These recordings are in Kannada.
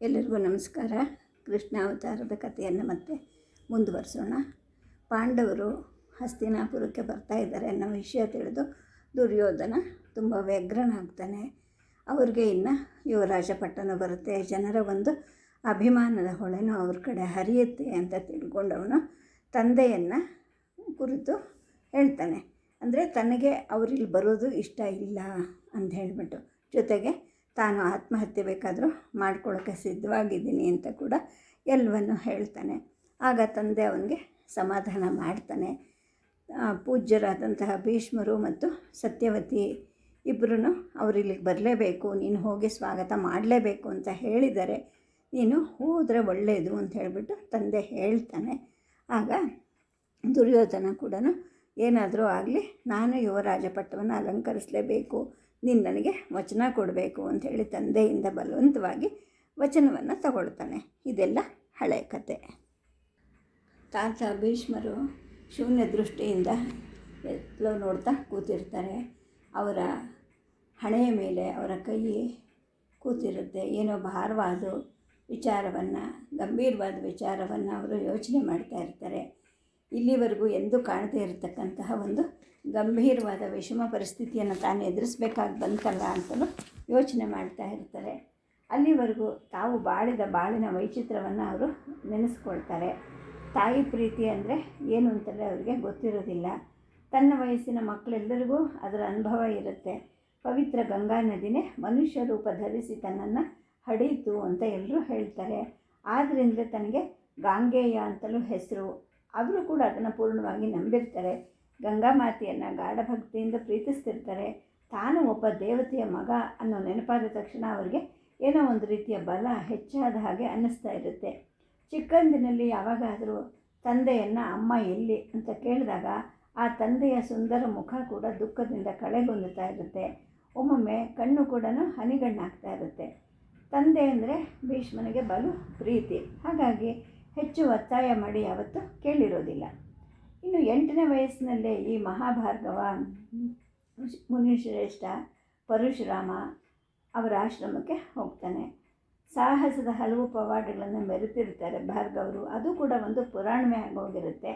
ಎಲ್ಲರಿಗೂ ನಮಸ್ಕಾರ. ಕೃಷ್ಣ ಅವತಾರದ ಕಥೆಯನ್ನು ಮತ್ತೆ ಮುಂದುವರಿಸೋಣ. ಪಾಂಡವರು ಹಸ್ತಿನಾಪುರಕ್ಕೆ ಬರ್ತಾ ಇದ್ದಾರೆ ಅನ್ನೋ ವಿಷಯ ತಿಳಿದು ದುರ್ಯೋಧನ ತುಂಬ ವ್ಯಗ್ರನಾಗ್ತಾನೆ. ಅವ್ರಿಗೆ ಇನ್ನು ಯುವರಾಜ ಪಟ್ಟಣ ಬರುತ್ತೆ. ಜನರ ಒಂದು ಅಭಿಮಾನದ ಹೊಳೆನೂ ಅವ್ರ ಕಡೆ ಹರಿಯುತ್ತೆ ಅಂತ ತಿಳ್ಕೊಂಡವನು ತಂದೆಯನ್ನು ಕುರಿತು ಹೇಳ್ತಾನೆ. ಅಂದರೆ ತನಗೆ ಅವರಿಲ್ಲಿ ಬರೋದು ಇಷ್ಟ ಇಲ್ಲ ಅಂತ ಹೇಳಿಬಿಟ್ಟು ಜೊತೆಗೆ ತಾನು ಆತ್ಮಹತ್ಯೆ ಬೇಕಾದರೂ ಮಾಡ್ಕೊಳ್ಳೋಕೆ ಸಿದ್ಧವಾಗಿದ್ದೀನಿ ಅಂತ ಕೂಡ ಎಲ್ಲವನ್ನು ಹೇಳ್ತಾನೆ. ಆಗ ತಂದೆ ಅವನಿಗೆ ಸಮಾಧಾನ ಮಾಡ್ತಾನೆ. ಪೂಜ್ಯರಾದಂತಹ ಭೀಷ್ಮರು ಮತ್ತು ಸತ್ಯವತಿ ಇಬ್ಬರೂ ಅವರಿಲ್ಲಿಗೆ ಬರಲೇಬೇಕು, ನೀನು ಹೋಗಿ ಸ್ವಾಗತ ಮಾಡಲೇಬೇಕು ಅಂತ ಹೇಳಿದ್ದಾರೆ ನೀನು ಹೋದರೆ ಒಳ್ಳೆಯದು ಅಂತ ಹೇಳಿಬಿಟ್ಟು ತಂದೆ ಹೇಳ್ತಾನೆ. ಆಗ ದುರ್ಯೋಧನ ಕೂಡ ಏನಾದರೂ ಆಗಲಿ, ನಾನು ಯುವರಾಜ ಪಟ್ಟವನ್ನು ಅಲಂಕರಿಸಲೇಬೇಕು. ನೀನು ನನಗೆ ವಚನ ಕೊಡಬೇಕು ಅಂಥೇಳಿ ತಂದೆಯಿಂದ ಬಲವಂತವಾಗಿ ವಚನವನ್ನು ತಗೊಳ್ತಾನೆ. ಇದೆಲ್ಲ ಹಳೆಯ ಕತೆ. ತಾತ ಭೀಷ್ಮರು ಶೂನ್ಯ ದೃಷ್ಟಿಯಿಂದ ಎಲ್ಲೋ ನೋಡ್ತಾ ಕೂತಿರ್ತಾರೆ. ಅವರ ಹಣೆಯ ಮೇಲೆ ಅವರ ಕೈ ಕೂತಿರುತ್ತೆ. ಏನೋ ಭಾರವಾದ ವಿಚಾರವನ್ನು, ಗಂಭೀರವಾದ ವಿಚಾರವನ್ನು ಅವರು ಯೋಚನೆ ಮಾಡ್ತಾ ಇರ್ತಾರೆ. ಇಲ್ಲಿವರೆಗೂ ಎಂದೂ ಕಾಣದೇ ಇರತಕ್ಕಂತಹ ಒಂದು ಗಂಭೀರವಾದ ವಿಷಮ ಪರಿಸ್ಥಿತಿಯನ್ನು ತಾನು ಎದುರಿಸ್ಬೇಕಾಗಿ ಬಂತಲ್ಲ ಅಂತಲೂ ಯೋಚನೆ ಮಾಡ್ತಾ ಇರ್ತಾರೆ. ಅಲ್ಲಿವರೆಗೂ ತಾವು ಬಾಳಿದ ಬಾಳಿನ ವೈಚಿತ್ರವನ್ನು ಅವರು ನೆನೆಸ್ಕೊಳ್ತಾರೆ. ತಾಯಿ ಪ್ರೀತಿ ಅಂದರೆ ಏನು ಅಂತಲೇ ಅವರಿಗೆ ಗೊತ್ತಿರೋದಿಲ್ಲ. ತನ್ನ ವಯಸ್ಸಿನ ಮಕ್ಕಳೆಲ್ಲರಿಗೂ ಅದರ ಅನುಭವ ಇರುತ್ತೆ. ಪವಿತ್ರ ಗಂಗಾ ನದಿನೇ ಮನುಷ್ಯ ರೂಪ ಧರಿಸಿ ತನ್ನನ್ನು ಹಡೀತು ಅಂತ ಎಲ್ಲರೂ ಹೇಳ್ತಾರೆ. ಆದ್ದರಿಂದ ತನಗೆ ಗಾಂಗೆಯ ಅಂತಲೂ ಹೆಸರು. ಅವರು ಕೂಡ ಅದನ್ನು ಪೂರ್ಣವಾಗಿ ನಂಬಿರ್ತಾರೆ. ಗಂಗಾ ಮಾತೆಯನ್ನು ಗಾಢ ಭಕ್ತಿಯಿಂದ ಪ್ರೀತಿಸ್ತಿರ್ತಾರೆ. ತಾನು ಒಬ್ಬ ದೇವತೆಯ ಮಗ ಅನ್ನೋ ನೆನಪಾದ ತಕ್ಷಣ ಅವರಿಗೆ ಏನೋ ಒಂದು ರೀತಿಯ ಬಲ ಹೆಚ್ಚಾದ ಹಾಗೆ ಅನ್ನಿಸ್ತಾ ಇರುತ್ತೆ. ಚಿಕ್ಕಂದಿನಲ್ಲಿ ಯಾವಾಗಾದರೂ ತಂದೆಯನ್ನು ಅಮ್ಮ, ಎಲ್ಲಿ ಅಂತ ಕೇಳಿದಾಗ ಆ ತಂದೆಯ ಸುಂದರ ಮುಖ ಕೂಡ ದುಃಖದಿಂದ ಕಳೆಗುಂದುತ್ತಾ ಇರುತ್ತೆ. ಒಮ್ಮೊಮ್ಮೆ ಕಣ್ಣು ಕೂಡ ಹನಿಗಣ್ಣಾಗ್ತಾ ಇರುತ್ತೆ. ತಂದೆ ಅಂದರೆ ಭೀಷ್ಮನಿಗೆ ಬಲು ಪ್ರೀತಿ. ಹಾಗಾಗಿ ಹೆಚ್ಚು ಒತ್ತಾಯ ಮಾಡಿ ಯಾವತ್ತೂ ಕೇಳಿರೋದಿಲ್ಲ. ಇನ್ನು ಎಂಟನೇ ವಯಸ್ಸಿನಲ್ಲೇ ಈ ಮಹಾಭಾರ್ಗವ ಮುನಿಶ್ರೇಷ್ಠ ಪರಶುರಾಮ ಅವರ ಆಶ್ರಮಕ್ಕೆ ಹೋಗ್ತಾನೆ. ಸಾಹಸದ ಹಲವು ಪವಾಡಗಳನ್ನು ಮೆರೆತಿರ್ತಾರೆ ಭಾರ್ಗವರು. ಅದು ಕೂಡ ಒಂದು ಪುರಾಣವೇ ಆಗೋಗಿರುತ್ತೆ.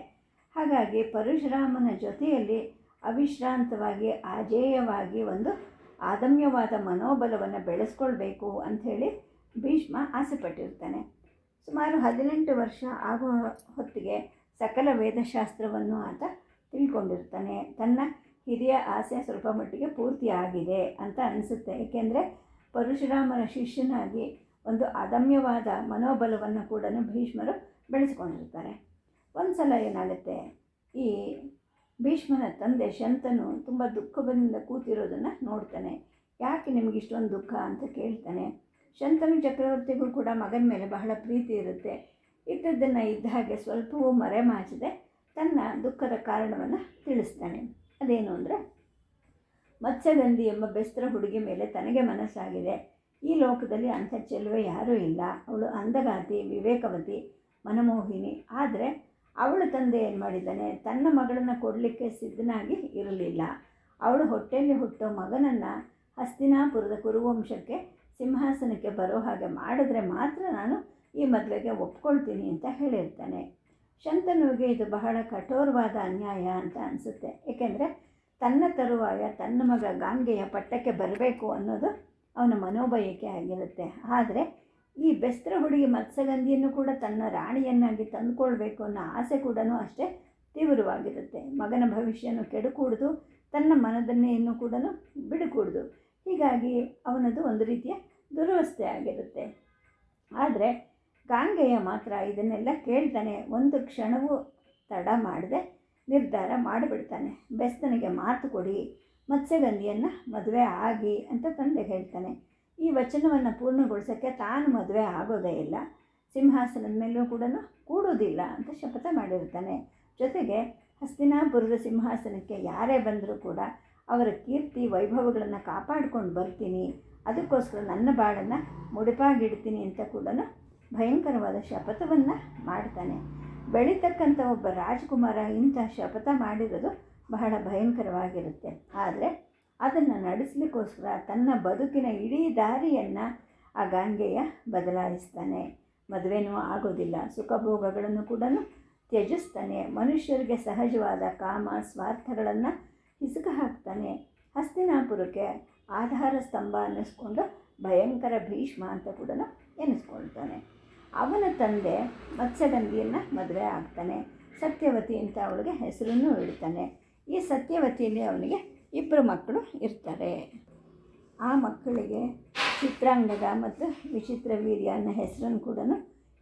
ಹಾಗಾಗಿ ಪರಶುರಾಮನ ಜೊತೆಯಲ್ಲಿ ಅವಿಶ್ರಾಂತವಾಗಿ, ಆಜೇಯವಾಗಿ ಒಂದು ಆದಮ್ಯವಾದ ಮನೋಬಲವನ್ನು ಬೆಳೆಸ್ಕೊಳ್ಬೇಕು ಅಂಥೇಳಿ ಭೀಷ್ಮ ಆಸೆಪಟ್ಟಿರ್ತಾನೆ. ಸುಮಾರು ಹದಿನೆಂಟು ವರ್ಷ ಆಗುವ ಹೊತ್ತಿಗೆ ಸಕಲ ವೇದಶಾಸ್ತ್ರವನ್ನು ಆತ ತಿಳ್ಕೊಂಡಿರ್ತಾನೆ. ತನ್ನ ಹಿರಿಯ ಆಸೆ ಸ್ವಲ್ಪ ಮಟ್ಟಿಗೆ ಪೂರ್ತಿ ಆಗಿದೆ ಅಂತ ಅನಿಸುತ್ತೆ. ಏಕೆಂದರೆ ಪರಶುರಾಮನ ಶಿಷ್ಯನಾಗಿ ಒಂದು ಅದಮ್ಯವಾದ ಮನೋಬಲವನ್ನು ಕೂಡ ಭೀಷ್ಮರು ಬೆಳೆಸ್ಕೊಂಡಿರ್ತಾರೆ. ಒಂದು ಸಲ ಏನಾಗುತ್ತೆ? ಈ ಭೀಷ್ಮನ ತಂದೆ ಶಂತನು ತುಂಬ ದುಃಖದಿಂದ ಕೂತಿರೋದನ್ನು ನೋಡ್ತಾನೆ. ಯಾಕೆ ನಿಮಗೆ ಇಷ್ಟೊಂದು ದುಃಖ ಅಂತ ಕೇಳ್ತಾನೆ. ಶಂತನು ಚಕ್ರವರ್ತಿಗೂ ಕೂಡ ಮಗನ ಮೇಲೆ ಬಹಳ ಪ್ರೀತಿ ಇರುತ್ತೆ. ಇದ್ದದ್ದನ್ನು ಇದ್ದ ಹಾಗೆ ಸ್ವಲ್ಪವೂ ಮರೆಮಾಚದೆ ತನ್ನ ದುಃಖದ ಕಾರಣವನ್ನು ತಿಳಿಸ್ತಾನೆ. ಅದೇನು ಅಂದರೆ, ಮತ್ಸ್ಯಗಂಧಿ ಎಂಬ ಬೆಸ್ತರ ಹುಡುಗಿ ಮೇಲೆ ತನಗೆ ಮನಸ್ಸಾಗಿದೆ. ಈ ಲೋಕದಲ್ಲಿ ಅಂಥ ಚೆಲುವೆ ಯಾರೂ ಇಲ್ಲ. ಅವಳು ಅಂದಗಾತಿ ವಿವೇಕವತಿ, ಮನಮೋಹಿನಿ. ಆದರೆ ಅವಳ ತಂದೆ ಏನು ಮಾಡಿದ್ದಾನೆ? ತನ್ನ ಮಗಳನ್ನು ಕೊಡಲಿಕ್ಕೆ ಸಿದ್ಧನಾಗಿ ಇರಲಿಲ್ಲ. ಅವಳು ಹೊಟ್ಟೆಯಲ್ಲಿ ಹುಟ್ಟೋ ಮಗನನ್ನು ಹಸ್ತಿನಾಪುರದ ಕುರುವಂಶಕ್ಕೆ, ಸಿಂಹಾಸನಕ್ಕೆ ಬರೋ ಹಾಗೆ ಮಾಡಿದ್ರೆ ಮಾತ್ರ ನಾನು ಈ ಮದುವೆಗೆ ಒಪ್ಕೊಳ್ತೀನಿ ಅಂತ ಹೇಳಿರ್ತಾನೆ. ಶಂತನುವಿಗೆ ಇದು ಬಹಳ ಕಠೋರವಾದ ಅನ್ಯಾಯ ಅಂತ ಅನಿಸುತ್ತೆ. ಏಕೆಂದರೆ ತನ್ನ ತರುವಾಯ ತನ್ನ ಮಗ ಗಾಂಗೆಯ ಪಟ್ಟಕ್ಕೆ ಬರಬೇಕು ಅನ್ನೋದು ಅವನ ಮನೋಬಯಕೆ ಆಗಿರುತ್ತೆ. ಆದರೆ ಈ ಬೆಸ್ತರ ಹುಡುಗಿ ಮತ್ಸ್ಯಗಂಧಿಯನ್ನು ಕೂಡ ತನ್ನ ರಾಣಿಯನ್ನಾಗಿ ತಂದುಕೊಳ್ಬೇಕು ಅನ್ನೋ ಆಸೆ ಕೂಡ ಅಷ್ಟೇ ತೀವ್ರವಾಗಿರುತ್ತೆ. ಮಗನ ಭವಿಷ್ಯನು ಕೆಡುಕೂಡ್ದು, ತನ್ನ ಮನದನ್ನೆಯನ್ನು ಕೂಡ ಬಿಡುಕೂಡ್ದು. ಹೀಗಾಗಿ ಅವನದು ಒಂದು ರೀತಿಯ ದುರವಸ್ಥೆ ಆಗಿರುತ್ತೆ. ಆದರೆ ಗಾಂಗೆಯ ಮಾತ್ರ ಇದನ್ನೆಲ್ಲ ಕೇಳ್ತಾನೆ. ಒಂದು ಕ್ಷಣವೂ ತಡ ಮಾಡದೆ ನಿರ್ಧಾರ ಮಾಡಿಬಿಡ್ತಾನೆ. ಬೆಸ್ತನಿಗೆ ಮಾತು ಕೊಡಿ, ಮತ್ಸ್ಯಗಂಧಿಯನ್ನು ಮದುವೆ ಆಗಿ ಅಂತ ತಂದೆ ಹೇಳ್ತಾನೆ. ಈ ವಚನವನ್ನು ಪೂರ್ಣಗೊಳಿಸೋಕ್ಕೆ ತಾನು ಮದುವೆ ಆಗೋದೇ ಇಲ್ಲ. ಸಿಂಹಾಸನದ ಮೇಲೂ ಕೂಡ ಕೂಡೋದಿಲ್ಲ ಅಂತ ಶಪಥ ಮಾಡಿರ್ತಾನೆ. ಜೊತೆಗೆ ಹಸ್ತಿನಾಪುರದ ಸಿಂಹಾಸನಕ್ಕೆ ಯಾರೇ ಬಂದರೂ ಕೂಡ ಅವರ ಕೀರ್ತಿ, ವೈಭವಗಳನ್ನು ಕಾಪಾಡ್ಕೊಂಡು ಬರ್ತೀನಿ. ಅದಕ್ಕೋಸ್ಕರ ನನ್ನ ಬಾಳನ್ನು ಮುಡಿಪಾಗಿಡ್ತೀನಿ ಅಂತ ಕೂಡ ಭಯಂಕರವಾದ ಶಪಥವನ್ನು ಮಾಡ್ತಾನೆ. ಬೆಳೀತಕ್ಕಂಥ ಒಬ್ಬ ರಾಜಕುಮಾರ ಇಂಥ ಶಪಥ ಮಾಡಿರೋದು ಬಹಳ ಭಯಂಕರವಾಗಿರುತ್ತೆ. ಆದರೆ ಅದನ್ನು ನಡೆಸಲಿಕ್ಕೋಸ್ಕರ ತನ್ನ ಬದುಕಿನ ಇಡೀ ದಾರಿಯನ್ನು ಆ ಗಾಂಗೆಯ ಬದಲಾಯಿಸ್ತಾನೆ. ಮದುವೆನೂ ಆಗೋದಿಲ್ಲ. ಸುಖಭೋಗಗಳನ್ನು ಕೂಡ ತ್ಯಜಿಸ್ತಾನೆ. ಮನುಷ್ಯರಿಗೆ ಸಹಜವಾದ ಕಾಮ, ಸ್ವಾರ್ಥಗಳನ್ನು ಹಿಸುಕ ಹಾಕ್ತಾನೆ ಹಸ್ತಿನಾಪುರಕ್ಕೆ ಆಧಾರ ಸ್ತಂಭ ಅನ್ನಿಸ್ಕೊಂಡು ಭಯಂಕರ ಭೀಷ್ಮ ಅಂತ ಕೂಡ ಎನಿಸ್ಕೊಳ್ತಾನೆ. ಅವನ ತಂದೆ ಮತ್ಸ್ಯಗಂಧಿಯನ್ನು ಮದುವೆ ಆಗ್ತಾನೆ. ಸತ್ಯವತಿ ಅಂತ ಅವಳಿಗೆ ಹೆಸರನ್ನು ಇಡ್ತಾನೆ. ಈ ಸತ್ಯವತಿಯಲ್ಲಿ ಅವನಿಗೆ ಇಬ್ಬರು ಮಕ್ಕಳು ಇರ್ತಾರೆ. ಆ ಮಕ್ಕಳಿಗೆ ಚಿತ್ರಾಂಗದ ಮತ್ತು ವಿಚಿತ್ರ ವೀರ್ಯ ಅನ್ನೋ ಹೆಸರನ್ನು ಕೂಡ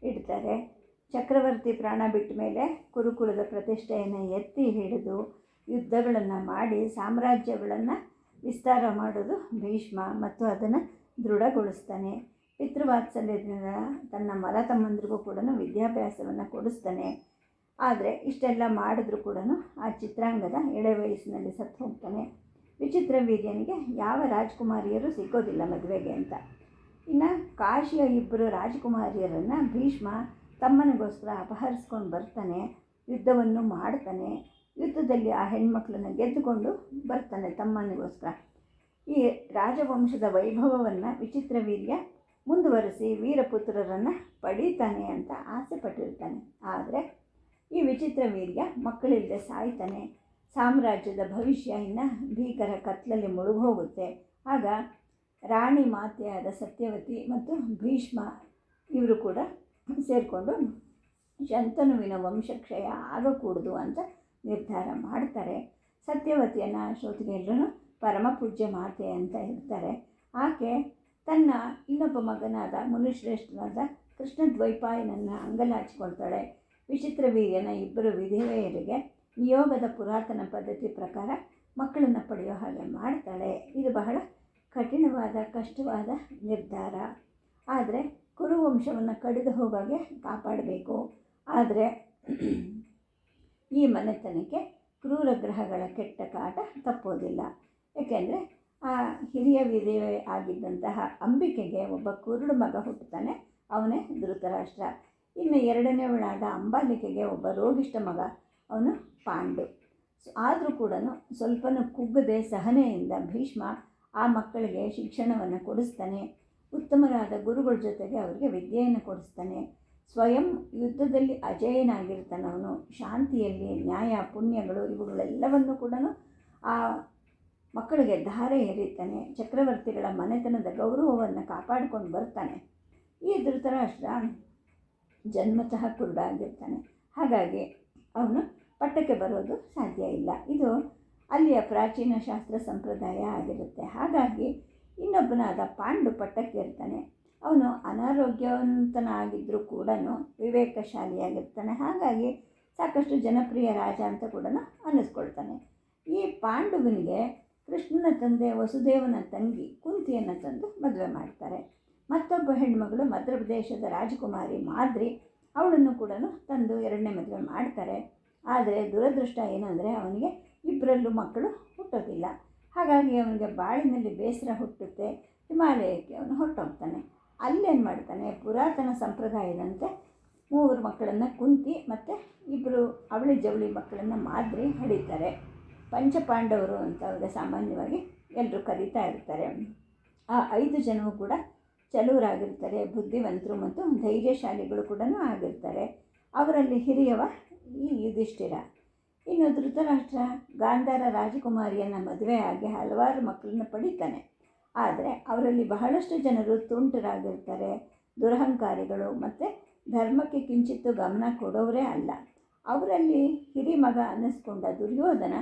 ಇಡ್ತಾರೆ. ಚಕ್ರವರ್ತಿ ಪ್ರಾಣ ಬಿಟ್ಟ ಮೇಲೆ ಕುರುಕುಲದ ಪ್ರತಿಷ್ಠೆಯನ್ನು ಎತ್ತಿ ಹಿಡಿದು ಯುದ್ಧಗಳನ್ನು ಮಾಡಿ ಸಾಮ್ರಾಜ್ಯಗಳನ್ನು ವಿಸ್ತಾರ ಮಾಡೋದು ಭೀಷ್ಮ ಮತ್ತು ಅದನ್ನು ದೃಢಗೊಳಿಸ್ತಾನೆ. ಪಿತೃವಾತ್ಸಲ್ಯದಿಂದ ತನ್ನ ಮರ ತಮ್ಮಂದ್ರಿಗೂ ಕೂಡ ವಿದ್ಯಾಭ್ಯಾಸವನ್ನು ಕೊಡಿಸ್ತಾನೆ. ಆದರೆ ಇಷ್ಟೆಲ್ಲ ಮಾಡಿದ್ರೂ ಕೂಡ ಆ ಚಿತ್ರಾಂಗದ ಎಳೆ ವಯಸ್ಸಿನಲ್ಲಿ ಸತ್ತು ಹೋಗ್ತಾನೆ. ವಿಚಿತ್ರ ವೀರ್ಯನಿಗೆ ಯಾವ ರಾಜಕುಮಾರಿಯರು ಸಿಗೋದಿಲ್ಲ ಮದುವೆಗೆ ಅಂತ. ಇನ್ನು ಕಾಶಿಯ ಇಬ್ಬರು ರಾಜಕುಮಾರಿಯರನ್ನು ಭೀಷ್ಮ ತಮ್ಮನಿಗೋಸ್ಕರ ಅಪಹರಿಸ್ಕೊಂಡು ಬರ್ತಾನೆ, ಯುದ್ಧವನ್ನು ಮಾಡ್ತಾನೆ, ಯುದ್ಧದಲ್ಲಿ ಆ ಹೆಣ್ಮಕ್ಳನ್ನ ಗೆದ್ದುಕೊಂಡು ಬರ್ತಾನೆ ತಮ್ಮನಿಗೋಸ್ಕರ. ಈ ರಾಜವಂಶದ ವೈಭವವನ್ನು ವಿಚಿತ್ರ ವೀರ್ಯ ಮುಂದುವರಿಸಿ ವೀರಪುತ್ರರನ್ನು ಪಡೀತಾನೆ ಅಂತ ಆಸೆ ಪಟ್ಟಿರ್ತಾನೆ. ಆದರೆ ಈ ವಿಚಿತ್ರ ವೀರ್ಯ ಮಕ್ಕಳಿಲ್ಲದೆ ಸಾಯ್ತಾನೆ. ಸಾಮ್ರಾಜ್ಯದ ಭವಿಷ್ಯ ಇನ್ನು ಭೀಕರ ಕತ್ಲಲ್ಲಿ ಮುಳುಗೋಗುತ್ತೆ ಆಗ ರಾಣಿ ಮಾತೆಯಾದ ಸತ್ಯವತಿ ಮತ್ತು ಭೀಷ್ಮ ಇವರು ಕೂಡ ಸೇರಿಕೊಂಡು ಶಂತನುವಿನ ವಂಶಕ್ಷಯ ಆಗಕೂಡದು ಅಂತ ನಿರ್ಧಾರ ಮಾಡ್ತಾರೆ. ಸತ್ಯವತಿಯನ್ನು ಶ್ರೋತಿಗೆಲ್ಲರೂ ಪರಮ ಪೂಜ್ಯ ಮಾತೆ ಅಂತ ಇರ್ತಾರೆ ಆಕೆ ತನ್ನ ಇನ್ನೊಬ್ಬ ಮಗನಾದ ಮುನಿಶ್ರೇಷ್ಠನಾದ ಕೃಷ್ಣ ದ್ವೈಪಾಯನನ್ನು ಅಂಗಲಾಚಿಕೊಳ್ತಾಳೆ. ವಿಚಿತ್ರ ವೀರ್ಯನ ಇಬ್ಬರು ವಿಧವೆಯರಿಗೆ ನಿಯೋಗದ ಪುರಾತನ ಪದ್ಧತಿ ಪ್ರಕಾರ ಮಕ್ಕಳನ್ನು ಪಡೆಯೋ ಹಾಗೆ ಮಾಡ್ತಾಳೆ. ಇದು ಬಹಳ ಕಠಿಣವಾದ, ಕಷ್ಟವಾದ ನಿರ್ಧಾರ. ಆದರೆ ಕುರುವಂಶವನ್ನು ಕಡಿದು ಹೋಗೋಗೆ ಕಾಪಾಡಬೇಕು. ಆದರೆ ಈ ಮನೆತನಕ್ಕೆ ಕ್ರೂರ ಗ್ರಹಗಳ ಕೆಟ್ಟ ಕಾಟ ತಪ್ಪೋದಿಲ್ಲ. ಏಕೆಂದರೆ ಆ ಹಿರಿಯ ವಿಧವೆ ಆಗಿದ್ದಂತಹ ಅಂಬಿಕೆಗೆ ಒಬ್ಬ ಕುರುಡು ಮಗ ಹುಟ್ಟುತ್ತಾನೆ. ಅವನೇ ಧೃತರಾಷ್ಟ್ರ. ಇನ್ನು ಎರಡನೇವಳಾದ ಅಂಬಾಲಿಕೆಗೆ ಒಬ್ಬ ರೋಗಿಷ್ಠ ಮಗ, ಅವನು ಪಾಂಡು. ಆದರೂ ಕೂಡ ಸ್ವಲ್ಪನೂ ಕುಗ್ಗದೆ ಸಹನೆಯಿಂದ ಭೀಷ್ಮ ಆ ಮಕ್ಕಳಿಗೆ ಶಿಕ್ಷಣವನ್ನು ಕೊಡಿಸ್ತಾನೆ. ಉತ್ತಮರಾದ ಗುರುಗಳ ಜೊತೆಗೆ ಅವರಿಗೆ ವಿದ್ಯೆಯನ್ನು ಕೊಡಿಸ್ತಾನೆ. ಸ್ವಯಂ ಯುದ್ಧದಲ್ಲಿ ಅಜೇಯನಾಗಿರ್ತಾನವನು. ಶಾಂತಿಯಲ್ಲಿ ನ್ಯಾಯ, ಪುಣ್ಯಗಳು ಇವುಗಳೆಲ್ಲವನ್ನು ಕೂಡ ಆ ಮಕ್ಕಳಿಗೆ ಧಾರೆ ಎರಿತಾನೆ, ಚಕ್ರವರ್ತಿಗಳ ಮನೆತನದ ಗೌರವವನ್ನು ಕಾಪಾಡಿಕೊಂಡು ಬರ್ತಾನೆ. ಈ ಧೃತರಾಷ್ಟ್ರ ಜನ್ಮತಃ ಕುರುಡಾಗಿರ್ತಾನೆ ಹಾಗಾಗಿ ಅವನು ಪಟ್ಟಕ್ಕೆ ಬರೋದು ಸಾಧ್ಯ ಇಲ್ಲ. ಇದು ಅಲ್ಲಿಯ ಪ್ರಾಚೀನ ಶಾಸ್ತ್ರ ಸಂಪ್ರದಾಯ ಆಗಿರುತ್ತೆ. ಹಾಗಾಗಿ ಇನ್ನೊಬ್ಬನಾದ ಪಾಂಡು ಪಟ್ಟಕ್ಕೆ ಇರ್ತಾನೆ. ಅವನು ಅನಾರೋಗ್ಯವಂತನಾಗಿದ್ದರೂ ಕೂಡ ವಿವೇಕಶಾಲಿಯಾಗಿರ್ತಾನೆ. ಹಾಗಾಗಿ ಸಾಕಷ್ಟು ಜನಪ್ರಿಯ ರಾಜ ಅಂತ ಕೂಡ ಅನ್ನಿಸ್ಕೊಳ್ತಾನೆ. ಈ ಪಾಂಡುವನಿಗೆ ಕೃಷ್ಣನ ತಂದೆ ವಸುದೇವನ ತಂಗಿ ಕುಂತಿಯನ್ನು ತಂದು ಮದುವೆ ಮಾಡ್ತಾರೆ. ಮತ್ತೊಬ್ಬ ಹೆಣ್ಮಗಳು ಮಧ್ಯಪ್ರದೇಶದ ರಾಜಕುಮಾರಿ ಮಾದ್ರಿ, ಅವಳನ್ನು ಕೂಡ ತಂದು ಎರಡನೇ ಮದುವೆ ಮಾಡ್ತಾರೆ. ಆದರೆ ದುರದೃಷ್ಟ ಏನಂದರೆ ಅವನಿಗೆ ಇಬ್ಬರಲ್ಲೂ ಮಕ್ಕಳು ಹುಟ್ಟೋದಿಲ್ಲ. ಹಾಗಾಗಿ ಅವನಿಗೆ ಬಾಳಿನಲ್ಲಿ ಬೇಸರ ಹುಟ್ಟುತ್ತೆ. ಹಿಮಾಲಯಕ್ಕೆ ಅವನು ಹೊರಟೋಗ್ತಾನೆ. ಅಲ್ಲೇನು ಮಾಡ್ತಾನೆ? ಪುರಾತನ ಸಂಪ್ರದಾಯದಂತೆ ಮೂವರು ಮಕ್ಕಳನ್ನು ಕುಂತಿ ಮತ್ತು ಇಬ್ಬರು ಅವಳಿ ಜವಳಿ ಮಕ್ಕಳನ್ನು ಮಾದ್ರಿ ಹಡಿತಾರೆ. ಪಂಚಪಾಂಡವರು ಅಂತ ಅವ್ರಿಗೆ ಸಾಮಾನ್ಯವಾಗಿ ಎಲ್ಲರೂ ಕರೀತಾ ಇರ್ತಾರೆ. ಆ ಐದು ಜನವು ಕೂಡ ಚಲುವರಾಗಿರ್ತಾರೆ, ಬುದ್ಧಿವಂತರು ಮತ್ತು ಧೈರ್ಯಶಾಲಿಗಳು ಕೂಡ ಆಗಿರ್ತಾರೆ. ಅವರಲ್ಲಿ ಹಿರಿಯವ ಈ ಯುಧಿಷ್ಠಿರ. ಇನ್ನು ಧೃತರಾಷ್ಟ್ರ ಗಾಂಧಾರ ರಾಜಕುಮಾರಿಯನ್ನು ಮದುವೆ ಆಗಿ ಹಲವಾರು ಮಕ್ಕಳನ್ನ ಪಡಿತಾನೆ. ಆದರೆ ಅವರಲ್ಲಿ ಬಹಳಷ್ಟು ಜನರು ತುಂಟರಾಗಿರ್ತಾರೆ, ದುರಹಂಕಾರಿಗಳು ಮತ್ತು ಧರ್ಮಕ್ಕೆ ಕಿಂಚಿತ್ತು ಗಮನ ಕೊಡೋರೇ ಅಲ್ಲ. ಅವರಲ್ಲಿ ಹಿರಿ ಮಗ ಅನ್ನಿಸ್ಕೊಂಡ ದುರ್ಯೋಧನ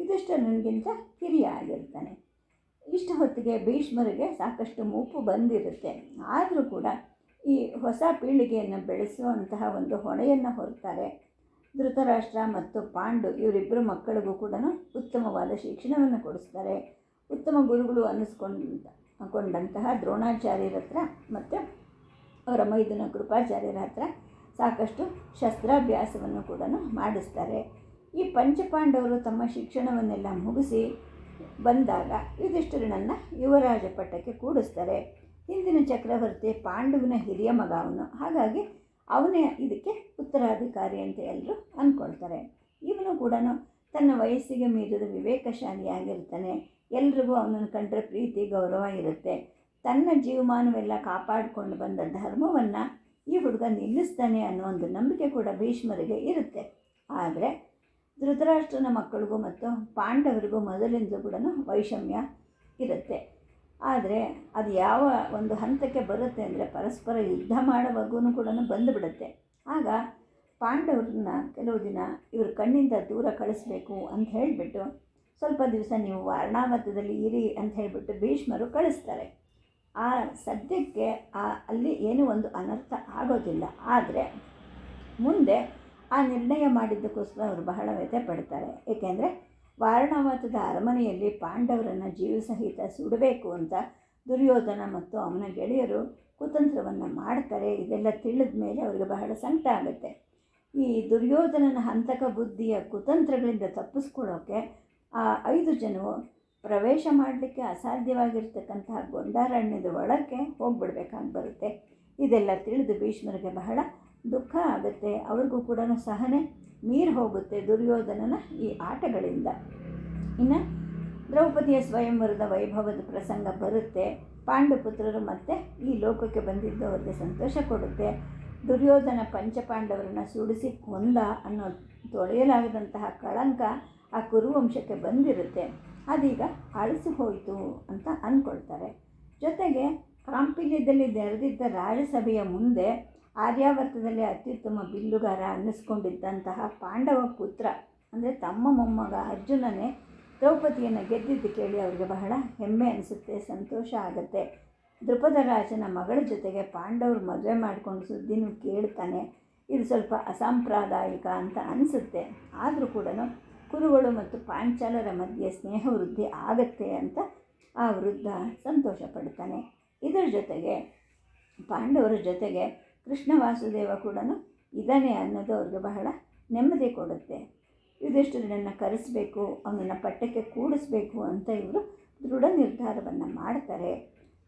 ಯುಧಿಷ್ಠರನಿಗಿಂತ ಕಿರಿಯ ಆಗಿರ್ತಾನೆ. ಇಷ್ಟು ಹೊತ್ತಿಗೆ ಭೀಷ್ಮರಿಗೆ ಸಾಕಷ್ಟು ಮೂಪು ಬಂದಿರುತ್ತೆ. ಆದರೂ ಕೂಡ ಈ ಹೊಸ ಪೀಳಿಗೆಯನ್ನು ಬೆಳೆಸುವಂತಹ ಒಂದು ಹೊಣೆಯನ್ನು ಹೊರ್ತಾರೆ ಧೃತರಾಷ್ಟ್ರ ಮತ್ತು ಪಾಂಡು ಇವರಿಬ್ಬರು ಮಕ್ಕಳಿಗೂ ಕೂಡ ಉತ್ತಮವಾದ ಶಿಕ್ಷಣವನ್ನು ಕೊಡಿಸ್ತಾರೆ. ಉತ್ತಮ ಗುರುಗಳು ಅನ್ನಿಸ್ಕೊಂಡ, ಕೊಂಡಂತಹ ದ್ರೋಣಾಚಾರ್ಯರ ಹತ್ರ ಮತ್ತು ಅವರ ಮೈದುನ ಕೃಪಾಚಾರ್ಯರ ಹತ್ರ ಸಾಕಷ್ಟು ಶಸ್ತ್ರಾಭ್ಯಾಸವನ್ನು ಕೂಡ ಮಾಡಿಸ್ತಾರೆ. ಈ ಪಂಚಪಾಂಡವರು ತಮ್ಮ ಶಿಕ್ಷಣವನ್ನೆಲ್ಲ ಮುಗಿಸಿ ಬಂದಾಗ ಯುಧಿಷ್ಠಿರನನ್ನು ಯುವರಾಜ ಪಟ್ಟಕ್ಕೆ ಕೂಡಿಸ್ತಾರೆ. ಹಿಂದಿನ ಚಕ್ರವರ್ತಿ ಪಾಂಡುವಿನ ಹಿರಿಯ ಮಗ ಅವನು ಹಾಗಾಗಿ ಅವನೇ ಇದಕ್ಕೆ ಉತ್ತರಾಧಿಕಾರಿ ಅಂತ ಎಲ್ಲರೂ ಅಂದ್ಕೊಳ್ತಾರೆ ಇವನು ಕೂಡ ತನ್ನ ವಯಸ್ಸಿಗೆ ಮೀರಿದ ವಿವೇಕಶಾಲಿಯಾಗಿರ್ತಾನೆ. ಎಲ್ರಿಗೂ ಅವನನ್ನು ಕಂಡ್ರೆ ಪ್ರೀತಿ, ಗೌರವ ಇರುತ್ತೆ. ತನ್ನ ಜೀವಮಾನವೆಲ್ಲ ಕಾಪಾಡಿಕೊಂಡು ಬಂದ ಧರ್ಮವನ್ನು ಈ ಹುಡುಗ ನಿಲ್ಲಿಸ್ತಾನೆ ಅನ್ನೋ ಒಂದು ನಂಬಿಕೆ ಕೂಡ ಭೀಷ್ಮರಿಗೆ ಇರುತ್ತೆ. ಆದರೆ ಧೃತರಾಷ್ಟ್ರನ ಮಕ್ಕಳಿಗೂ ಮತ್ತು ಪಾಂಡವರಿಗೂ ಮೊದಲಿಂದಲೂ ಕೂಡ ವೈಷಮ್ಯ ಇರುತ್ತೆ. ಆದರೆ ಅದು ಯಾವ ಒಂದು ಹಂತಕ್ಕೆ ಬರುತ್ತೆ ಅಂದರೆ ಪರಸ್ಪರ ಯುದ್ಧ ಮಾಡುವಾಗೂ ಕೂಡ ಬಂದುಬಿಡುತ್ತೆ. ಆಗ ಪಾಂಡವ್ರನ್ನ ಕೆಲವು ದಿನ ಇವ್ರ ಕಣ್ಣಿಂದ ದೂರ ಕಳಿಸ್ಬೇಕು ಅಂತ ಹೇಳಿಬಿಟ್ಟು ಸ್ವಲ್ಪ ದಿವಸ ನೀವು ವಾರಣಾವತದಲ್ಲಿ ಇರಿ ಅಂತ ಹೇಳಿಬಿಟ್ಟು ಭೀಷ್ಮರು ಕಳಿಸ್ತಾರೆ. ಆ ಸದ್ಯಕ್ಕೆ ಆ ಅಲ್ಲಿ ಏನೂ ಒಂದು ಅನರ್ಥ ಆಗೋದಿಲ್ಲ. ಆದರೆ ಮುಂದೆ ಆ ನಿರ್ಣಯ ಮಾಡಿದ್ದಕ್ಕೋಸ್ಕರ ಅವರು ಬಹಳ ವ್ಯಥೆ ಪಡ್ತಾರೆ ಏಕೆಂದರೆ ವಾರಣಾವತದ ಅರಮನೆಯಲ್ಲಿ ಪಾಂಡವರನ್ನು ಜೀವಸಹಿತ ಸುಡಬೇಕು ಅಂತ ದುರ್ಯೋಧನ ಮತ್ತು ಅವನ ಗೆಳೆಯರು ಕುತಂತ್ರವನ್ನು ಮಾಡ್ತಾರೆ. ಇದೆಲ್ಲ ತಿಳಿದ ಮೇಲೆ ಅವರಿಗೆ ಬಹಳ ಸಂಕಟ ಆಗುತ್ತೆ. ಈ ದುರ್ಯೋಧನನ ಹಂತಕ ಬುದ್ಧಿಯ ಕುತಂತ್ರಗಳಿಂದ ತಪ್ಪಿಸ್ಕೊಳ್ಳೋಕ್ಕೆ ಆ ಐದು ಜನವು ಪ್ರವೇಶ ಮಾಡಲಿಕ್ಕೆ ಅಸಾಧ್ಯವಾಗಿರ್ತಕ್ಕಂತಹ ಗೊಂಡಾರಣ್ಯದ ಒಳಕ್ಕೆ ಹೋಗ್ಬಿಡ್ಬೇಕಾಗಿ ಬರುತ್ತೆ. ಇದೆಲ್ಲ ತಿಳಿದು ಭೀಷ್ಮರಿಗೆ ಬಹಳ ದುಃಖ ಆಗುತ್ತೆ, ಅವ್ರಿಗೂ ಕೂಡ ಸಹನೆ ಮೀರಿ ಹೋಗುತ್ತೆ ದುರ್ಯೋಧನನ ಈ ಆಟಗಳಿಂದ. ಇನ್ನು ದ್ರೌಪದಿಯ ಸ್ವಯಂವರದ ವೈಭವದ ಪ್ರಸಂಗ ಬರುತ್ತೆ, ಪಾಂಡುಪುತ್ರರು ಮತ್ತೆ ಈ ಲೋಕಕ್ಕೆ ಬಂದಿದ್ದು ಅವ್ರಿಗೆ ಸಂತೋಷ ಕೊಡುತ್ತೆ. ದುರ್ಯೋಧನ ಪಂಚಪಾಂಡವರನ್ನು ಸುಡಿಸಿ ಕೊಂದ ಅನ್ನೋ ತೊಳೆಯಲಾಗದಂತಹ ಕಳಂಕ ಆ ಕುರುವಂಶಕ್ಕೆ ಬಂದಿರುತ್ತೆ. ಅದೀಗ ಅಳಿಸಿ ಹೋಯಿತು ಅಂತ ಅಂದ್ಕೊಳ್ತಾರೆ ಜೊತೆಗೆ ಕಾಂಪಿಲ್ಯದಲ್ಲಿ ನೆರೆದಿದ್ದ ರಾಜಸಭೆಯ ಮುಂದೆ ಆರ್ಯಾವರ್ತದಲ್ಲಿ ಅತ್ಯುತ್ತಮ ಬಿಲ್ಲುಗಾರ ಅನ್ನಿಸ್ಕೊಂಡಿದ್ದಂತಹ ಪಾಂಡವ ಪುತ್ರ, ಅಂದರೆ ತಮ್ಮ ಮೊಮ್ಮಗ ಅರ್ಜುನನೇ ದ್ರೌಪದಿಯನ್ನು ಗೆದ್ದಿದ್ದು ಕೇಳಿ ಅವರಿಗೆ ಬಹಳ ಹೆಮ್ಮೆ ಅನಿಸುತ್ತೆ, ಸಂತೋಷ ಆಗುತ್ತೆ. ದೃಪದ ರಾಜನ ಮಗಳ ಜೊತೆಗೆ ಪಾಂಡವರು ಮದುವೆ ಮಾಡಿಕೊಂಡು ಸುದ್ದಿನೂ ಕೇಳ್ತಾನೆ. ಇದು ಸ್ವಲ್ಪ ಅಸಾಂಪ್ರದಾಯಿಕ ಅಂತ ಅನಿಸುತ್ತೆ. ಆದರೂ ಕೂಡ ಕುರುಗಳು ಮತ್ತು ಪಾಂಚಾಲರ ಮಧ್ಯೆ ಸ್ನೇಹ ವೃದ್ಧಿ ಆಗತ್ತೆ ಅಂತ ಆ ವೃದ್ಧ ಸಂತೋಷ ಪಡ್ತಾನೆ. ಇದರ ಜೊತೆಗೆ ಪಾಂಡವರ ಜೊತೆಗೆ ಕೃಷ್ಣ ವಾಸುದೇವ ಕೂಡ ಇದ್ದಾನೆ ಅನ್ನೋದು ಅವ್ರಿಗೆ ಬಹಳ ನೆಮ್ಮದಿ ಕೊಡುತ್ತೆ. ಯುಧಿಷ್ಠಿರನನ್ನು ಕರೆಸಬೇಕು ಅವನನ್ನು ಪಟ್ಟಕ್ಕೆ ಕೂಡಿಸ್ಬೇಕು ಅಂತ ಇವರು ದೃಢ ನಿರ್ಧಾರವನ್ನು ಮಾಡ್ತಾರೆ.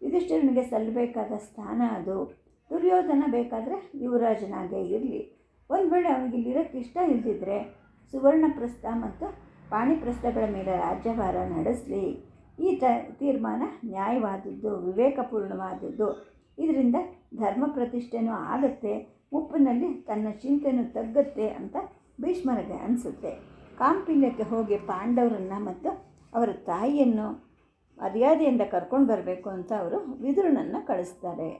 ಯುಧಿಷ್ಠಿರನಿಗೆ ಸಲ್ಲಬೇಕಾದ ಸ್ಥಾನ ಅದು. ದುರ್ಯೋಧನ ಬೇಕಾದರೆ ಯುವರಾಜನಾಗೇ ಇರಲಿ. ಒಂದು ವೇಳೆ ಅವನಿಗೆ ಇಲ್ಲಿರೋಕ್ಕೆ ಇಷ್ಟ ಸುವರ್ಣ ಸುವರ್ಣಪ್ರಸ್ಥ ಮತ್ತು ಪಾಣಿಪ್ರಸ್ಥಗಳ ಮೇಲೆ ರಾಜ್ಯಭಾರ ನಡೆಸಲಿ. ಈ ತ ತೀರ್ಮಾನ ನ್ಯಾಯವಾದದ್ದು, ವಿವೇಕಪೂರ್ಣವಾದದ್ದು. ಇದರಿಂದ ಧರ್ಮ ಪ್ರತಿಷ್ಠೆನೂ ಆಗುತ್ತೆ, ಉಪ್ಪಿನಲ್ಲಿ ತನ್ನ ಚಿಂತೆನೂ ತಗ್ಗುತ್ತೆ ಅಂತ ಭೀಷ್ಮರಿಗೆ ಅನಿಸುತ್ತೆ. ಕಾಂಪಿಲ್ಯಕ್ಕೆ ಹೋಗಿ ಪಾಂಡವರನ್ನು ಮತ್ತು ಅವರ ತಾಯಿಯನ್ನು ಮರ್ಯಾದೆಯಿಂದ ಕರ್ಕೊಂಡು ಬರಬೇಕು ಅಂತ ಅವರು ವಿದುರನನ್ನು ಕಳಿಸ್ತಾರೆ.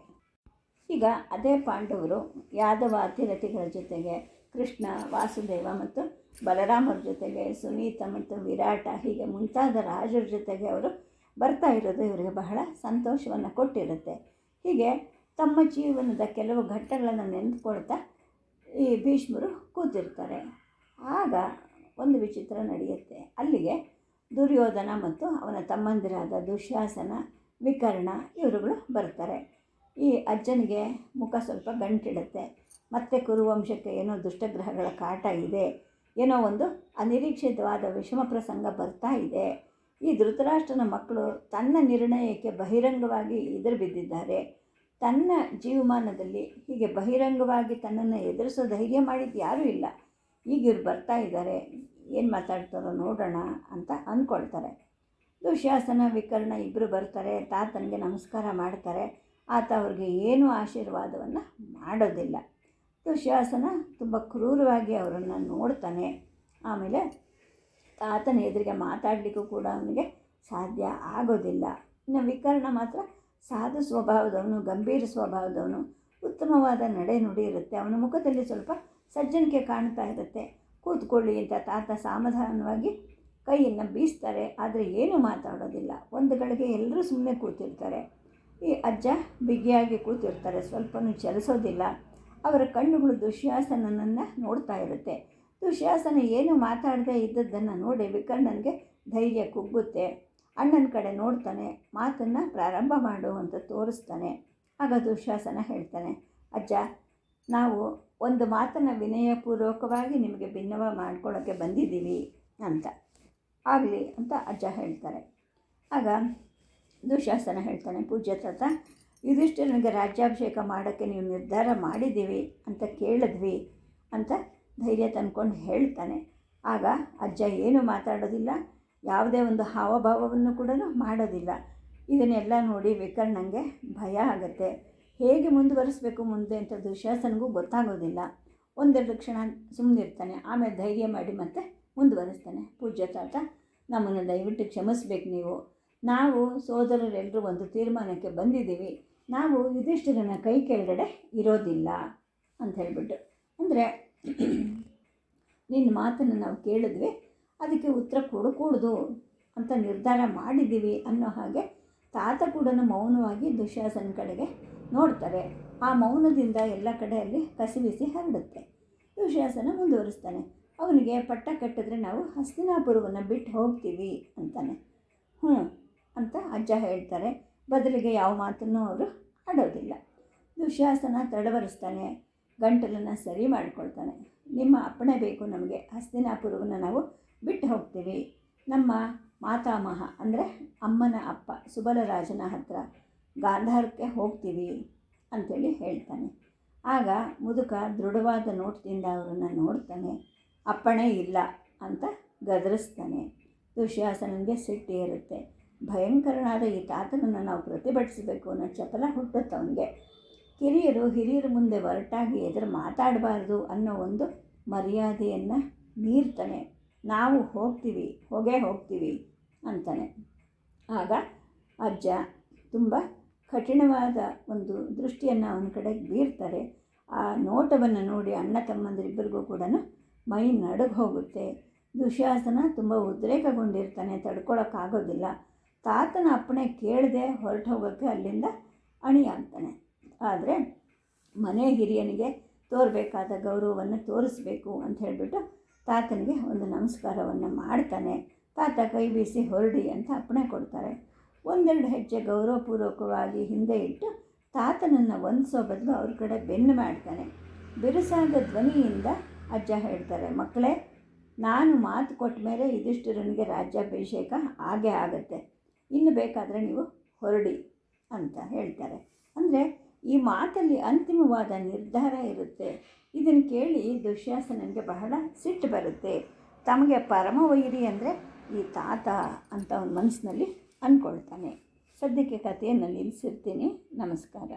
ಈಗ ಅದೇ ಪಾಂಡವರು ಯಾದವ ಅತಿರಥಿಗಳ ಜೊತೆಗೆ ಕೃಷ್ಣ, ವಾಸುದೇವ ಮತ್ತು ಬಲರಾಮರ ಜೊತೆಗೆ, ಸುನೀತ ಮತ್ತು ವಿರಾಟ, ಹೀಗೆ ಮುಂತಾದ ರಾಜರ ಜೊತೆಗೆ ಅವರು ಬರ್ತಾ ಇರೋದು ಇವರಿಗೆ ಬಹಳ ಸಂತೋಷವನ್ನು ಕೊಟ್ಟಿರುತ್ತೆ. ಹೀಗೆ ತಮ್ಮ ಜೀವನದ ಕೆಲವು ಘಟ್ಟಗಳನ್ನು ನೆನೆದುಕೊಳ್ತಾ ಈ ಭೀಷ್ಮರು ಕೂತಿರ್ತಾರೆ. ಆಗ ಒಂದು ವಿಚಿತ್ರ ನಡೆಯುತ್ತೆ. ಅಲ್ಲಿಗೆ ದುರ್ಯೋಧನ ಮತ್ತು ಅವನ ತಮ್ಮಂದಿರಾದ ದುಶ್ಯಾಸನ, ವಿಕರ್ಣ ಇವರುಗಳು ಬರ್ತಾರೆ ಈ ಅಜ್ಜನಿಗೆ ಮುಖ ಸ್ವಲ್ಪ ಗಂಟಿಡುತ್ತೆ. ಮತ್ತೆ ಕುರುವಂಶಕ್ಕೆ ಏನೋ ದುಷ್ಟಗ್ರಹಗಳ ಕಾಟ ಇದೆ. ಏನೋ ಒಂದು ಅನಿರೀಕ್ಷಿತವಾದ ವಿಷಮ ಪ್ರಸಂಗ ಬರ್ತಾ ಇದೆ. ಈ ಧೃತರಾಷ್ಟ್ರನ ಮಕ್ಕಳು ತನ್ನ ನಿರ್ಣಯಕ್ಕೆ ಬಹಿರಂಗವಾಗಿ ಎದುರು ಬಿದ್ದಿದ್ದಾರೆ. ತನ್ನ ಜೀವಮಾನದಲ್ಲಿ ಹೀಗೆ ಬಹಿರಂಗವಾಗಿ ತನ್ನನ್ನು ಎದುರಿಸೋ ಧೈರ್ಯ ಮಾಡಿದ್ದು ಯಾರೂ ಇಲ್ಲ. ಈಗ ಇವ್ರು ಬರ್ತಾ ಇದ್ದಾರೆ ಏನು ಮಾತಾಡ್ತಾರೋ ನೋಡೋಣ ಅಂತ ಅಂದ್ಕೊಳ್ತಾರೆ ದುಶ್ಯಾಸನ ವಿಕರ್ಣ ಇಬ್ಬರು ಬರ್ತಾರೆ ತಾತನಿಗೆ ನಮಸ್ಕಾರ ಮಾಡ್ತಾರೆ, ಆತ ಅವ್ರಿಗೆ ಏನೂ ಆಶೀರ್ವಾದವನ್ನು ಮಾಡೋದಿಲ್ಲ. ದುಶ್ಯಾಸನ ತುಂಬ ಕ್ರೂರವಾಗಿ ಅವರನ್ನು ನೋಡ್ತಾನೆ. ಆಮೇಲೆ ತಾತನ ಎದುರಿಗೆ ಮಾತಾಡಲಿಕ್ಕೂ ಕೂಡ ಅವನಿಗೆ ಸಾಧ್ಯ ಆಗೋದಿಲ್ಲ. ಇನ್ನು ವಿಕರ್ಣ ಮಾತ್ರ ಸಾಧು ಸ್ವಭಾವದವನು, ಗಂಭೀರ ಸ್ವಭಾವದವನು, ಉತ್ತಮವಾದ ನಡೆ ನುಡಿ ಇರುತ್ತೆ. ಅವನ ಮುಖದಲ್ಲಿ ಸ್ವಲ್ಪ ಸಜ್ಜನಿಕೆ ಕಾಣ್ತಾ ಇರುತ್ತೆ. ಕೂತ್ಕೊಳ್ಳಿ ಅಂತ ತಾತ ಸಮಾಧಾನವಾಗಿ ಕೈಯನ್ನು ಬೀಸ್ತಾರೆ. ಆದರೆ ಏನೂ ಮಾತಾಡೋದಿಲ್ಲ. ಒಂದು ಗಳಿಗೆ ಎಲ್ಲರೂ ಸುಮ್ಮನೆ ಕೂತಿರ್ತಾರೆ. ಈ ಅಜ್ಜ ಬಿಗಿಯಾಗಿ ಕೂತಿರ್ತಾರೆ. ಸ್ವಲ್ಪನೂ ಚಲಿಸೋದಿಲ್ಲ. ಅವರ ಕಣ್ಣುಗಳು ದುಶ್ಯಾಸನನನ್ನು ನೋಡ್ತಾ ಇರುತ್ತೆ. ದುಶ್ಯಾಸನ ಏನು ಮಾತಾಡದೇ ಇದ್ದದ್ದನ್ನು ನೋಡಿ ವಿಕರ್ಣನಿಗೆ ಧೈರ್ಯ ಕುಗ್ಗುತ್ತೆ. ಅಣ್ಣನ ಕಡೆ ನೋಡ್ತಾನೆ, ಮಾತನ್ನು ಪ್ರಾರಂಭ ಮಾಡು ಅಂತ ತೋರಿಸ್ತಾನೆ. ಆಗ ದುಶಾಸನ ಹೇಳ್ತಾನೆ, ಅಜ್ಜ, ನಾವು ಒಂದು ಮಾತನ್ನು ವಿನಯಪೂರ್ವಕವಾಗಿ ನಿಮಗೆ ಭಿನ್ನವ ಮಾಡ್ಕೊಳ್ಳೋಕ್ಕೆ ಬಂದಿದ್ದೀವಿ ಅಂತ. ಆಗಲಿ ಅಂತ ಅಜ್ಜ ಹೇಳ್ತಾರೆ. ಆಗ ದುಶಾಸನ ಹೇಳ್ತಾನೆ, ಪೂಜ್ಯ ತಾತ, ಯುಧಿಷ್ಠಿರನಿಗೆ ರಾಜ್ಯಾಭಿಷೇಕ ಮಾಡೋಕ್ಕೆ ನೀವು ನಿರ್ಧಾರ ಮಾಡಿದ್ದೀವಿ ಅಂತ ಕೇಳಿದ್ವಿ ಅಂತ ಧೈರ್ಯ ತಂದ್ಕೊಂಡು ಹೇಳ್ತಾನೆ. ಆಗ ಅಜ್ಜ ಏನು ಮಾತಾಡೋದಿಲ್ಲ ಯಾವುದೇ ಒಂದು ಹಾವಭಾವವನ್ನು ಕೂಡ ಮಾಡೋದಿಲ್ಲ. ಇದನ್ನೆಲ್ಲ ನೋಡಿ ವಿಕರ್ಣಂಗೆ ಭಯ ಆಗುತ್ತೆ. ಹೇಗೆ ಮುಂದುವರಿಸಬೇಕು ಮುಂದೆ ಅಂತ ದುಶ್ಯಾಸನಿಗೂ ಗೊತ್ತಾಗೋದಿಲ್ಲ. ಒಂದೆರಡು ಕ್ಷಣ ಸುಮ್ಮನಿರ್ತಾನೆ ಆಮೇಲೆ ಧೈರ್ಯ ಮಾಡಿ ಮತ್ತೆ ಮುಂದುವರಿಸ್ತಾನೆ. ಪೂಜ್ಯ ತಾತ, ನಮ್ಮನ್ನು ದಯವಿಟ್ಟು ಕ್ಷಮಿಸ್ಬೇಕು ನೀವು. ನಾವು ಸೋದರರೆಲ್ಲರೂ ಒಂದು ತೀರ್ಮಾನಕ್ಕೆ ಬಂದಿದ್ದೀವಿ. ನಾವು ಯುಧಿಷ್ಠಿರನ ಕೈ ಕೆಳಗಡೆ ಇರೋದಿಲ್ಲ ಅಂತ ಹೇಳ್ಬಿಟ್ಟು. ಅಂದರೆ ನಿನ್ನ ಮಾತನ್ನು ನಾವು ಕೇಳಿದ್ವಿ. ಅದಕ್ಕೆ ಉತ್ತರ ಕೊಡಕೂಡ್ದು ಅಂತ ನಿರ್ಧಾರ ಮಾಡಿದ್ದೀವಿ ಅನ್ನೋ ಹಾಗೆ ತಾತ ಕೂಡ ಮೌನವಾಗಿ ದುಶ್ಯಾಸನ ಕಡೆಗೆ ನೋಡ್ತಾರೆ. ಆ ಮೌನದಿಂದ ಎಲ್ಲ ಕಡೆಯಲ್ಲಿ ಕಸಿವಿಸಿ ಹರಡುತ್ತೆ. ದುಶ್ಯಾಸನ ಮುಂದುವರಿಸ್ತಾನೆ. ಅವನಿಗೆ ಪಟ್ಟ ಕಟ್ಟಿದ್ರೆ ನಾವು ಹಸ್ತಿನಾಪುರವನ್ನು ಬಿಟ್ಟು ಹೋಗ್ತೀವಿ ಅಂತಾನೆ. ಹ್ಞೂ ಅಂತ ಅಜ್ಜ ಹೇಳ್ತಾರೆ. ಬದಲಿಗೆ ಯಾವ ಮಾತನ್ನು ಅವರು ಆಡೋದಿಲ್ಲ. ದುಶ್ಯಾಸನ ತಡವರಿಸ್ತಾನೆ. ಗಂಟಲನ್ನು ಸರಿ ಮಾಡ್ಕೊಳ್ತಾನೆ. ನಿಮ್ಮ ಅಪ್ಪಣೆ ಬೇಕು ನಮಗೆ. ಹಸ್ತಿನಾಪುರವನ್ನು ನಾವು ಬಿಟ್ಟು ಹೋಗ್ತೀವಿ. ನಮ್ಮ ಮಾತಾಮಹ ಅಂದರೆ ಅಮ್ಮನ ಅಪ್ಪ, ಸುಬಲರಾಜನ ಹತ್ರ ಗಾಂಧಾರಕ್ಕೆ ಹೋಗ್ತೀವಿ ಅಂಥೇಳಿ ಹೇಳ್ತಾನೆ. ಆಗ ಮುದುಕ ದೃಢವಾದ ನೋಟದಿಂದ ಅವರನ್ನು ನೋಡ್ತಾನೆ. ಅಪ್ಪಣೆ ಇಲ್ಲ ಅಂತ ಗದರಿಸ್ತಾನೆ. ದುಶ್ಯಾಸನಿಗೆ ಸಿಟ್ಟು ಇರುತ್ತೆ. ಭಯಂಕರನಾದ ಈ ತಾತನನ್ನು ನಾವು ಪ್ರತಿಭಟಿಸಬೇಕು ಅನ್ನೋ ಚಪಲ ಹುಟ್ಟುತ್ತೆ ಅವನಿಗೆ. ಕಿರಿಯರು ಹಿರಿಯರ ಮುಂದೆ ಒರಟಾಗಿ ಎದುರು ಮಾತಾಡಬಾರ್ದು ಅನ್ನೋ ಒಂದು ಮರ್ಯಾದೆಯನ್ನು ಮೀರ್ತಾನೆ. ನಾವು ಹೋಗ್ತೀವಿ, ಹೋಗೇ ಹೋಗ್ತೀವಿ ಅಂತಾನೆ. ಆಗ ಅಜ್ಜ ತುಂಬ ಕಠಿಣವಾದ ಒಂದು ದೃಷ್ಟಿಯನ್ನು ಅವನ ಕಡೆಗೆ ಬೀರ್ತಾರೆ. ಆ ನೋಟವನ್ನು ನೋಡಿ ಅಣ್ಣ ತಮ್ಮಂದಿರಿಬ್ಬರಿಗೂ ಕೂಡ ಮೈ ನಡುಗೆ ಹೋಗುತ್ತೆ. ದುಶ್ಯಾಸನ ತುಂಬ ಉದ್ರೇಕಗೊಂಡಿರ್ತಾನೆ ತಡ್ಕೊಳಕ್ಕಾಗೋದಿಲ್ಲ ತಾತನ ಅಪ್ಪಣೆ ಕೇಳದೆ ಹೊರಟು ಹೋಗೋಕ್ಕೆ ಅಲ್ಲಿಂದ ಅಣಿಯಾಗ್ತಾನೆ. ಆದರೆ ಮನೆ ಹಿರಿಯನಿಗೆ ತೋರಬೇಕಾದ ಗೌರವವನ್ನು ತೋರಿಸ್ಬೇಕು ಅಂತ ಹೇಳಿಬಿಟ್ಟು ತಾತನಿಗೆ ಒಂದು ನಮಸ್ಕಾರವನ್ನು ಮಾಡ್ತಾನೆ. ತಾತ ಕೈ ಬೀಸಿ ಹೊರಡಿ ಅಂತ ಅಪ್ಪಣೆ ಕೊಡ್ತಾರೆ. ಒಂದೆರಡು ಹೆಜ್ಜೆ ಗೌರವಪೂರ್ವಕವಾಗಿ ಹಿಂದೆ ಇಟ್ಟು ತಾತನನ್ನು ವಂದಿಸೋ ಬದಲು ಅವ್ರ ಕಡೆ ಬೆನ್ನು ಮಾಡ್ತಾನೆ. ಬಿರುಸಾದ ಧ್ವನಿಯಿಂದ ಅಜ್ಜ ಹೇಳ್ತಾರೆ, ಮಕ್ಕಳೇ, ನಾನು ಮಾತು ಕೊಟ್ಟ ಮೇಲೆ ಯುಧಿಷ್ಠಿರನಿಗೆ ರಾಜ್ಯಾಭಿಷೇಕ ಆಗೇ ಆಗುತ್ತೆ. ಇನ್ನು ಬೇಕಾದರೆ ನೀವು ಹೊರಡಿ ಅಂತ ಹೇಳ್ತಾರೆ. ಅಂದರೆ ಈ ಮಾತಲ್ಲಿ ಅಂತಿಮವಾದ ನಿರ್ಧಾರ ಇರುತ್ತೆ. ಇದನ್ನು ಕೇಳಿ ದುಶ್ಯಾಸನನಿಗೆ ಬಹಳ ಸಿಟ್ಟು ಬರುತ್ತೆ. ತಮಗೆ ಪರಮ ವೈರಿ ಅಂದರೆ ಈ ತಾತ ಅಂತ ಅವನ ಮನಸ್ಸಿನಲ್ಲಿ ಅಂದ್ಕೊಳ್ತಾನೆ. ಸದ್ಯಕ್ಕೆ ಕಥೆಯನ್ನು ನಿಲ್ಲಿಸಿರ್ತೀನಿ. ನಮಸ್ಕಾರ.